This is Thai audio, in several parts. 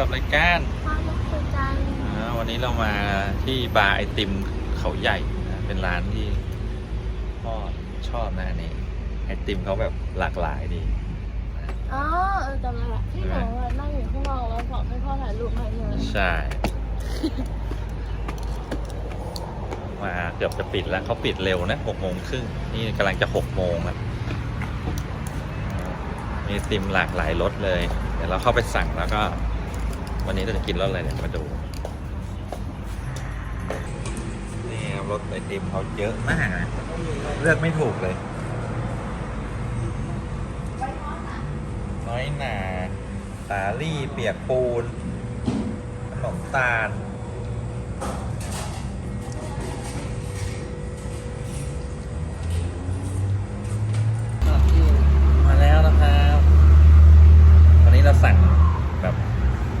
กับรายการพ่อมาคุยกันอ่าวันนี้เรามาที่บาร์ไอติมเขาใหญ่นะเป็นร้านที่พ่อชอบนะอันนี่ไอติมเขาแบบหลากหลายดี อ๋อเออจำได้ละที่หนูว่านั่งอยู่ข้างนอกแล้วบอกให้พ่อถ่ายรูปให้ใช่ไหมใช่ มาเกือบจะปิดแล้วเขาปิดเร็วนะหกโมงครึ่งนี่กำลังจะหกโมงครับมีไอติมหลากหลายรสเลย เดี๋ยวเราเข้าไปสั่งแล้วก็ วันนี้เราจะกินรสอะไรเนี่ยมาดูนี่ครับรสไอติมเขาเยอะมากนะเลือกไม่ถูกเลยน้อยหนาสาลี่เปียกปูนขนมตาล มาแล้วนะครับ วันนี้เราสั่งแบบ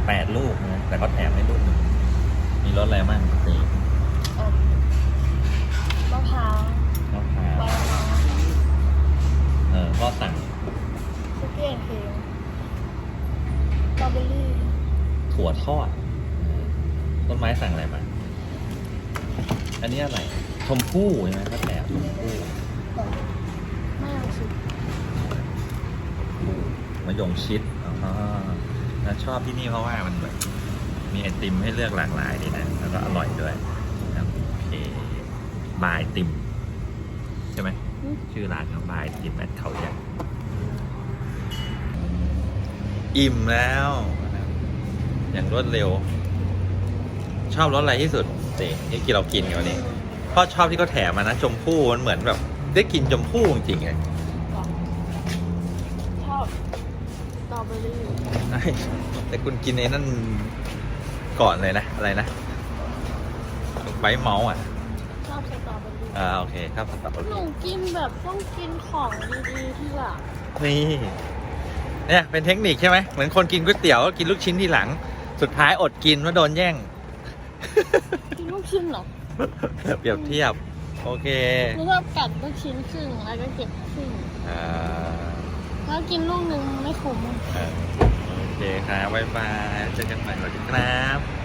แปดลูกนะ แต่เขาแถมให้ลูกหนึ่งมี รสอะไรบ้างสี่เออมะพร้าวมะพร้าววายน้องเออพ่อสั่งคุกกี้แอนด์ครีมสตรอเบอรี่ถั่วทอดเออต้นไม้สั่งอะไรมาอันนี้อะไร ชมพู่ใช่ไหมก็แถมชมพู่ไม่เอาชิมมะยงชิดอ๋อแล้วชอบที่นี่เพราะว่ามันแบบ มีไอติมให้เลือกหลากหลายดีนะ แล้วก็อร่อยด้วยนะครับโอเคบายติม ใช่ไหม ชื่อร้านเขาบายติมแอดเขาใหญ่อิ่มแล้วนะครับอย่างรวดเร็ว ชอบรสอะไรที่สุดเด็ที่กินเรากินกันวันนี้พ่อชอบที่เขาแถมมานะชมพู่มันเหมือนแบบ ได้กินชมพู่จริงๆไงชอบสตรอเบอรี่ใช่แต่คุณกินไอ้นั่น ก่อนเลยนะ อะไรนะไบท์เมาส์อะชอบสตรอเบอรี่อ่าโอเคครับสตรอเบอหนูรี่กินแบบต้องกินของดีๆที่หลังนี่เนี่ยเป็นเทคนิคใช่ไหมเหมือนคนกินก๋วยเตี๋ยวก็กินลูกชิ้นทีหลัง สุดท้ายอดกินว่าะโดนแย่ง กินลูกชิ้นเหรอเปรียบเทียบ โอเคหนูชอบกัดลูกชิ้นครึ่งแล้วก็เก็บครึ่งอ่าแล้วกินลูกหนึ่งไม่คุ้ม เออโอ เคครับบ๊ายบายเจอกันใหม่สวัสดีครับ